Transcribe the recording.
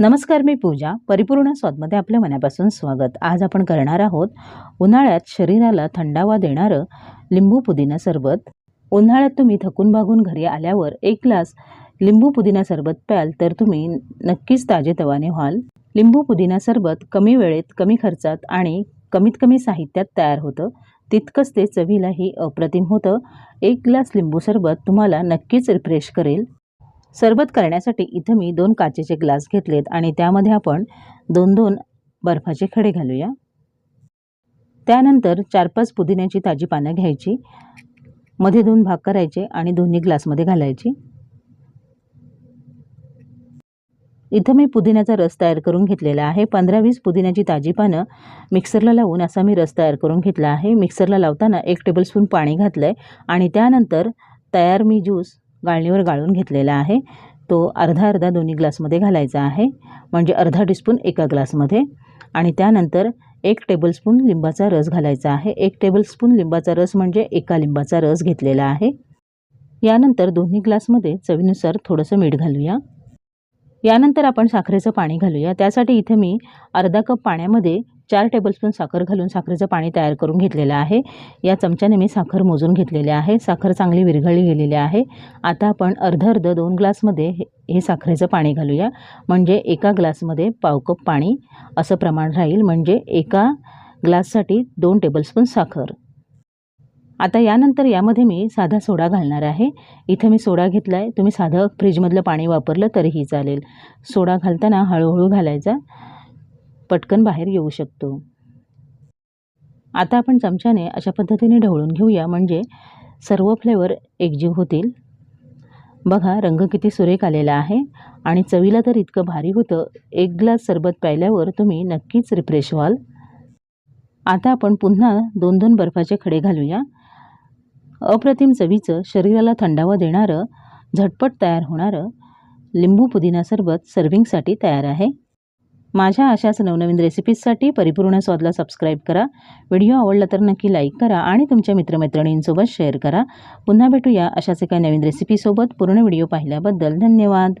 नमस्कार मी पूजा. परिपूर्ण स्वादमध्ये आपल्या मनापासून स्वागत. आज आपण करणार आहोत उन्हाळ्यात शरीराला थंडावा देणारं लिंबू पुदिना सरबत. उन्हाळ्यात तुम्ही थकून भागून घरी आल्यावर एक ग्लास लिंबू पुदिना सरबत प्याल तर तुम्ही नक्कीच ताजेतवाने व्हाल. लिंबू पुदिना सरबत कमी वेळेत कमी खर्चात आणि कमीत कमी साहित्यात तयार होतं. तितकंच ते चवीलाही अप्रतिम होतं. एक ग्लास लिंबू सरबत तुम्हाला नक्कीच रिफ्रेश करेल. सरबत करण्यासाठी इथं मी दोन काचेचे ग्लास घेतलेत आणि त्यामध्ये आपण दोन दोन बर्फाचे खडे घालूया. त्यानंतर चार पाच पुदिन्याची ताजी पानं घ्यायची. मध्ये दोन भाग करायचे आणि दोन्ही ग्लासमध्ये घालायची. इथं मी पुदिन्याचा रस तयार करून घेतलेला आहे. पंधरा वीस पुदिन्याची ताजी पानं मिक्सरला लावून असा मी रस तयार करून घेतला आहे. मिक्सरला लावताना एक टेबलस्पून पाणी घातलं आहे आणि त्यानंतर तयार मी ज्यूस गाळणीवर गाळून घेतलेला आहे. तो अर्धा अर्धा दोन्ही ग्लासमध्ये घालायचा आहे. म्हणजे अर्धा टीस्पून एका ग्लासमध्ये. आणि त्यानंतर एक टेबलस्पून लिंबाचा रस घालायचा आहे. एक टेबलस्पून लिंबाचा रस म्हणजे एका लिंबाचा रस घेतलेला आहे. यानंतर दोन्ही ग्लासमध्ये चवीनुसार थोडंसं मीठ घालूया. यानंतर आपण साखरेचं पाणी घालूया. त्यासाठी इथे मी अर्धा कप पाण्यामध्ये चार टेबलस्पून साखर घालून साखरेचं पाणी तयार करून घेतलेलं आहे. या चमच्याने मी साखर मोजून घेतलेली आहे. साखर चांगली विरघळली गेलेली आहे. आता आपण अर्ध अर्ध दोन ग्लासमध्ये हे हे साखरेचं पाणी घालूया. म्हणजे एका ग्लासमध्ये पाव कप पाणी असं प्रमाण राहील. म्हणजे एका ग्लाससाठी दोन टेबलस्पून साखर. आता यानंतर यामध्ये मी साधा सोडा घालणार आहे. इथं मी सोडा घेतला आहे तुम्ही साधं फ्रीजमधलं पाणी वापरलं तरीही चालेल. सोडा घालताना हळूहळू घालायचा. पटकन बाहेर येऊ शकतो. आता आपण चमच्याने अशा पद्धतीने ढवळून घेऊया. म्हणजे सर्व फ्लेवर एकजीव होतील. बघा रंग किती सुरेख आलेला आहे. आणि चवीला तर इतकं भारी होतं. एक ग्लास सरबत प्यायल्यावर तुम्ही नक्कीच रिफ्रेश व्हाल. आता आपण पुन्हा दोन दोन बर्फाचे खडे घालूया. अप्रतिम चवीचं शरीराला थंडावा देणारं झटपट तयार होणारं लिंबू पुदिना सरबत सर्विंगसाठी तयार आहे. माझ्या अशाच नवनवीन रेसिपीजसाठी परिपूर्ण स्वादला सबस्क्राईब करा. व्हिडिओ आवडला तर नक्की लाईक करा आणि तुमच्या मित्रमैत्रिणींसोबत शेअर करा. पुन्हा भेटूया अशाच एका नवीन रेसिपीसोबत पूर्ण व्हिडिओ पाहिल्याबद्दल धन्यवाद.